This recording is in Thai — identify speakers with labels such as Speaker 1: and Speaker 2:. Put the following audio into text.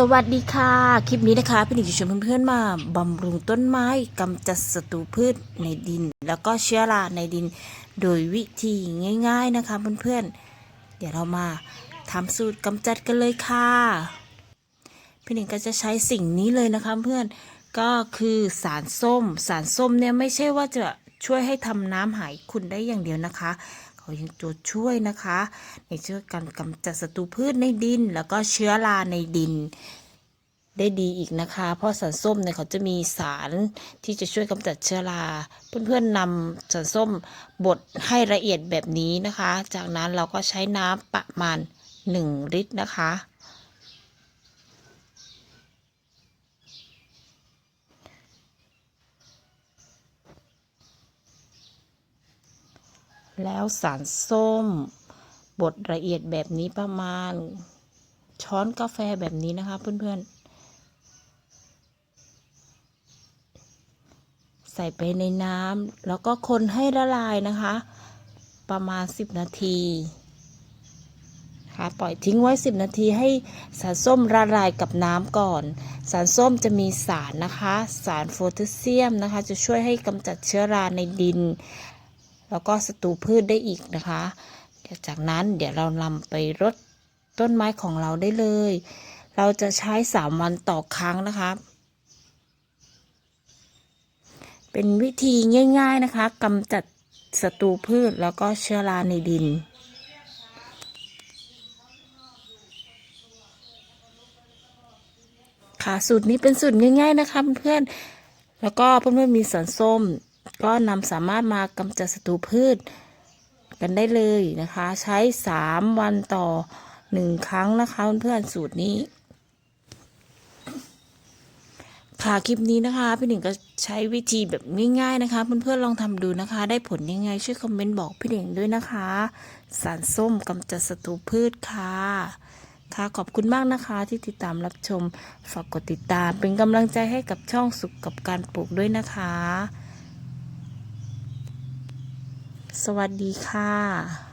Speaker 1: สวัสดีค่ะ คลิปนี้นะคะพี่หนิงจะชวนเพื่อนๆมาบำรุงต้นไม้กำจัดศัตรูพืชในดิน แล้วก็เชื้อราในดิน โดยวิธีง่าย ๆนะคะเพื่อนๆ เดี๋ยวเรามาทำสูตรกำจัดกันเลยค่ะพี่หนิงก็จะใช้สิ่งนี้เลยนะคะเพื่อนก็คือสารส้ม สารส้มเนี่ยไม่ใช่ว่าจะช่วยให้ทำน้ำหายขุ่นได้อย่างเดียวนะคะ เขายังตัวช่วยนะคะ ในช่วยการกำจัดศัตรูพืชในดิน แล้วก็เชื้อราในดินได้ดีอีกนะคะ เพราะสารส้มเนี่ยเขาจะมีสารที่จะช่วยกำจัดเชื้อรา เพื่อนๆนำสารส้มบดให้ละเอียดแบบนี้นะคะ จากนั้นเราก็ใช้น้ำประมาณ 1 ลิตรนะคะ แล้วสารส้มบดละเอียดแบบนี้ประมาณ ช้อนกาแฟแบบนี้นะคะเพื่อนๆ ใส่ไปในน้ำแล้วก็คนให้ละลายนะคะ ประมาณ 10 นาทีนะคะปล่อยทิ้งไว้ 10 นาทีให้สารส้มละลายกับน้ำก่อน สารส้มจะมีสารนะคะ สารโพแทสเซียมนะคะ จะช่วยให้กำจัดเชื้อราในดิน แล้วก็ศัตรูพืชได้อีกนะคะเดี๋ยวจากนั้นเดี๋ยวเรานำไปรดต้นไม้ของเราได้เลย เราจะใช้สามวันต่อครั้งนะคะเป็นวิธีง่าย ๆนะคะกำจัดศัตรูพืชแล้วก็เชื้อราในดิน ค่ะสูตรนี้เป็นสูตรง่าย ๆนะคะเพื่อนๆแล้วก็เพื่อนๆมีสารส้ม ก็นำสามารถมากำจัดศัตรูพืชกันได้เลยนะคะ ใช้สามวันต่อหนึ่งครั้งนะคะเพื่อนๆสูตรนี้ ค่ะคลิปนี้นะคะ พี่หนิงก็ใช้วิธีแบบง่ายๆนะคะเพื่อนๆลองทำดูนะคะ ได้ผลยังไงช่วยคอมเมนต์บอกพี่หนิงด้วยนะคะ สารส้มกำจัดศัตรูพืชค่ะค่ะขอบคุณมากนะคะที่ติดตามรับชม ฝากกดติดตามเป็นกำลังใจให้กับช่องสุขกับการปลูกด้วยนะคะ สวัสดีค่ะ